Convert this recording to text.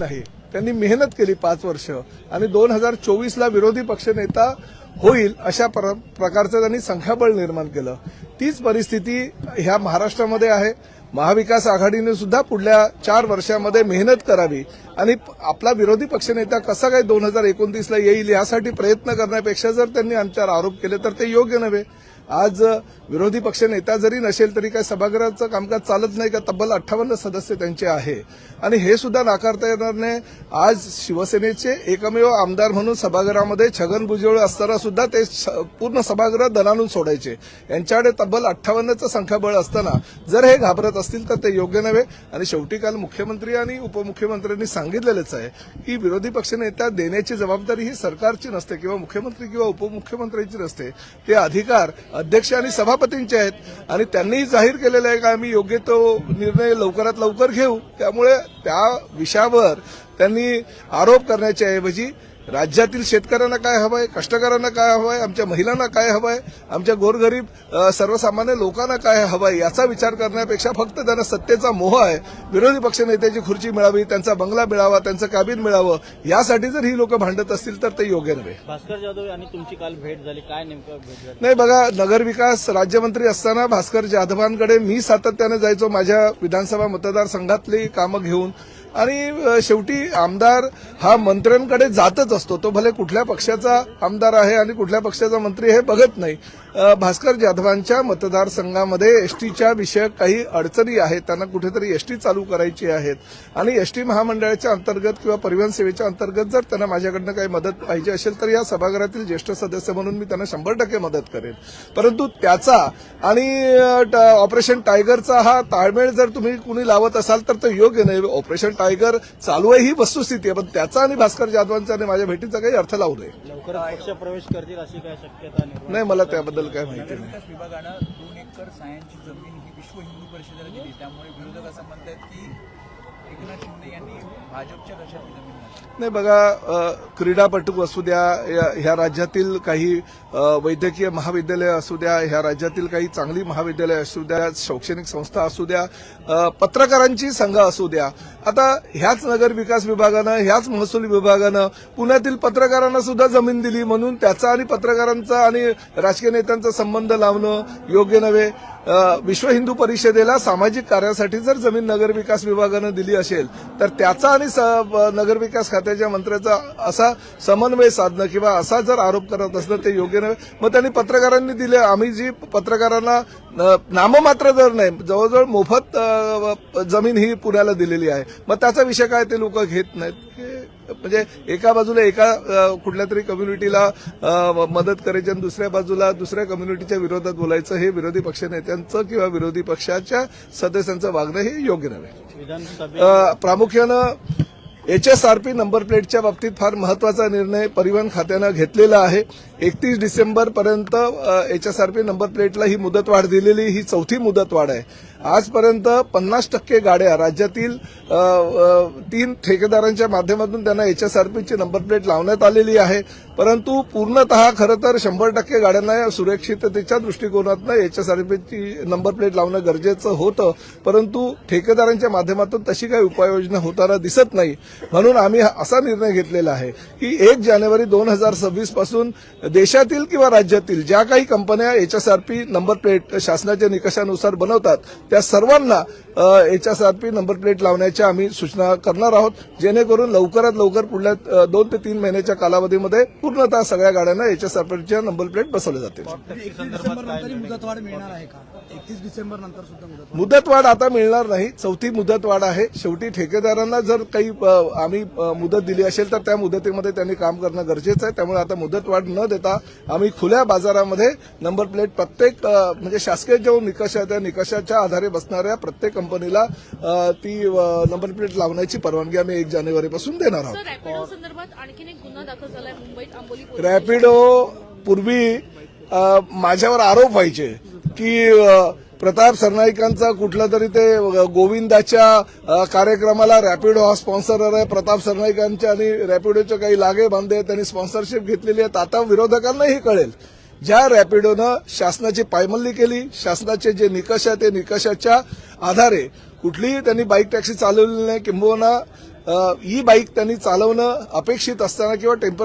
नाही. त्यांनी मेहनत केली पाच वर्ष. आणि दोन हजार चोवीसला विरोधी पक्षनेता होईल अशा प्र- प्रकारचं त्यांनी संख्याबळ निर्माण केलं. तीच परिस्थिती ह्या महाराष्ट्रामध्ये आहे. महाविकास आघाडीने सुद्धा पुढल्या चार वर्षामध्ये मेहनत करावी. आणि आपला विरोधी पक्षनेता कसा काय दोन हजार एकोणतीसला येईल यासाठी प्रयत्न करण्यापेक्षा जर त्यांनी आमच्यावर आरोप केले तर ते योग्य नव्हे. आज विरोधी पक्ष नेता जरी नसेल तरी काय सभागृहाचं कामकाज चालत नाही का? तब्बल अठ्ठावन्न सदस्य त्यांचे आहे. आणि हे सुद्धा नाकारता येणार नाही. आज शिवसेनेचे एकमेव आमदार म्हणून सभागृहामध्ये छगन भुजबळ असताना सुद्धा ते पूर्ण सभागृह दणानून सोडायचे. यांच्याकडे तब्बल अठ्ठावन्नचं संख्याबळ असताना जर हे घाबरत असतील तर ते योग्य नव्हे. आणि शेवटी काल मुख्यमंत्री आणि उपमुख्यमंत्र्यांनी सांगितलेलंच आहे की विरोधी पक्षनेता देण्याची जबाबदारी ही सरकारची नसते किंवा मुख्यमंत्री किंवा उपमुख्यमंत्र्यांची नसते. ते अधिकार अध्यक्ष आणि सभापतींचे आहेत. आणि त्यांनीही जाहीर केलेलं आहे का आम्ही योग्य तो निर्णय लवकरात लवकर घेऊ? त्यामुळे त्या विषयावर त्यांनी आरोप करण्याच्या ऐवजी राज्यातील शेतकऱ्यांना काय हवंय कष्टकऱ्यांना काय हवंय आमच्या महिलांना काय हवंय आमच्या गोरगरीब सर्वसामान्य लोकांना काय हवंय याचा विचार करण्यापेक्षा फक्त त्यांना सत्तेचा मोह आहे. विरोधी पक्षनेत्याची खुर्ची मिळावी त्यांचा बंगला मिळावा त्यांचं कॅबिन मिळावं यासाठी जर ही लोक भांडत असतील तर ते योग्य नव्हे. भास्कर जाधव आणि तुमची काल भेट झाली. काय नेमकं नाही बघा नगरविकास राज्यमंत्री असताना भास्कर जाधवांकडे मी सातत्याने जायचो माझ्या विधानसभा मतदारसंघातली कामं घेऊन. आणि शेवटी आमदार हा मंत्र्यांकडे जातच असतो. तो भले कुठल्या पक्षाचा आमदार आहे आणि कुठल्या पक्षाचा मंत्री हे बघत नाही. भास्कर जाधवांच्या मतदारसंघामध्ये एसटीच्या विषयक काही अडचणी आहेत. त्यांना कुठेतरी एसटी चालू करायची आहेत. आणि एसटी महामंडळाच्या अंतर्गत किंवा परिवहन सेवेच्या अंतर्गत जर त्यांना माझ्याकडनं काही मदत पाहिजे असेल तर या सभागृहातील ज्येष्ठ सदस्य म्हणून मी त्यांना शंभर टक्के मदत करेन. परंतु त्याचा आणि ऑपरेशन टायगरचा हा ताळमेळ जर तुम्ही कुणी लावत असाल तर ते योग्य नाही. ऑपरेशन टायगर चालू आहे ही वस्तुस्थिती आहे. पण त्याचा आणि भास्कर जाधवांचा आणि माझ्या भेटीचा काही अर्थ लावू नये. लवकरच पक्ष प्रवेश करतील अशी काय शक्यता नाही मला त्याबद्दल काय माहिती नाही. विकास विभागानं दोन एकर सायांची जमीन ही विश्व हिंदू परिषदेला दिली. त्यामुळे विरोधक असं म्हणतात की एकनाथ शिंदे यांनी भाजपच्या नाही बघा क्रीडापटू असू द्या या- ह्या राज्यातील काही वैद्यकीय महाविद्यालय असू द्या ह्या राज्यातील काही चांगली महाविद्यालय असू द्या शैक्षणिक संस्था असू द्या पत्रकारांची संघ असू द्या. आता ह्याच नगर विकास विभागानं ह्याच महसूल विभागानं पुण्यातील पत्रकारांना सुद्धा जमीन दिली म्हणून त्याचा आणि पत्रकारांचा आणि राजकीय नेत्यांचा संबंध लावणं योग्य नव्हे. विश्व हिंदू परिषदेला सामाजिक कार्यासाठी जर जमीन नगरविकास विभागानं दिली असेल तर त्याचा आणि स- नगर विकास खात्याच्या मंत्र्याचा असा समन्वय साधणं किंवा असा जर आरोप करत असणं ते योग्य नव्हे मग त्यांनी पत्रकारांनी दिले. आम्ही जी पत्रकारांना नाममात्र जर नाही जवळजवळ मोफत जमीन ही पुण्याला दिलेली आहे. मग त्याचा विषय काय ते लोक घेत नाहीत. म्हणजे एका बाजूला एका कुठल्या तरी कम्युनिटीला मदत करायची आणि दुसऱ्या बाजूला दुसऱ्या कम्युनिटीच्या विरोधात बोलायचं हे विरोधी पक्षनेत्यांचं किंवा विरोधी पक्षाच्या सदस्यांचं वागणं हे योग्य नव्हे. प्रामुख्यानं एचएसआरपी नंबर प्लेटच्या बाबतीत फार महत्त्वाचा निर्णय परिवहन खात्यानं घेतलेला आहे. एकतीस डिसेंबरपर्यंत एचएसआरपी नंबर प्लेटला ही मुदतवाढ दिलेली ही चौथी मुदतवाढ आहे. आजपर्यंत पन्नास टक्के गाड्या राज्यातील तीन ठेकेदारांच्या माध्यमातून त्यांना एचएसआरपीची नंबर प्लेट लावण्यात आलेली आहे. परंतु पूर्णतः खरं तर शंभर टक्के गाड्यांना सुरक्षिततेच्या दृष्टिकोनातनं एचएसआरपीची नंबर प्लेट लावणं गरजेचं होतं. परंतु ठेकेदारांच्या माध्यमातून तशी काही उपाययोजना होताना दिसत नाही. म्हणून आम्ही हा- असा निर्णय घेतलेला आहे की एक जानेवारी दोन हजार सव्वीसपासून देशातील किंवा राज्यातील ज्या काही कंपन्या एचएसआरपी नंबर प्लेट शासनाच्या निकषानुसार बनवतात त्या सर्वांना एचएसआरपी नंबर प्लेट लावण्याच्या आम्ही सूचना करणार आहोत. जेणेकरून लवकरात लवकर पुढल्या दोन ते तीन महिन्याच्या कालावधीमध्ये पूर्णतः सगळ्या गाड्यांना एचएसआरपीच्या नंबर प्लेट बसवले जातील. नंतर मुदतवाढ आता मिळणार नाही. चौथी मुदतवाढ आहे. शेवटी ठेकेदारांना जर काही आम्ही मुदत दिली असेल तर त्या मुदतीमध्ये त्यांनी काम करणं गरजेचं आहे. त्यामुळे आता मुदतवाढ न देता आम्ही खुल्या बाजारामध्ये नंबर प्लेट प्रत्येक म्हणजे शासकीय जो निकष आहे त्या निकषाच्या आधारे बसणाऱ्या प्रत्येक कंपनीला ती नंबर प्लेट लावण्याची परवानगी आम्ही एक जानेवारीपासून देणार आहोत. रॅपिडो पूर्वी माझ्यावर आरोप व्हायचे की प्रताप सरनाईकांचा कुठला तरी ते गोविंदाच्या कार्यक्रमाला रॅपिडो हा स्पॉन्सर आहे. प्रताप सरनाईकांच्या आणि रॅपिडोचे काही लागे बांधे त्यांनी स्पॉन्सरशिप घेतलेली आहे. आता विरोधकांनाही कळेल. ज्या रॅपिडोनं शासनाची पायमल्ली केली. शासनाचे जे निकष आहे ते निकषाच्या आधारे कुठलीही त्यांनी बाईक टॅक्सी चालवलेली नाही. किंबहुना ई बाईक त्यांनी चालवणं अपेक्षित असताना किंवा टेम्पर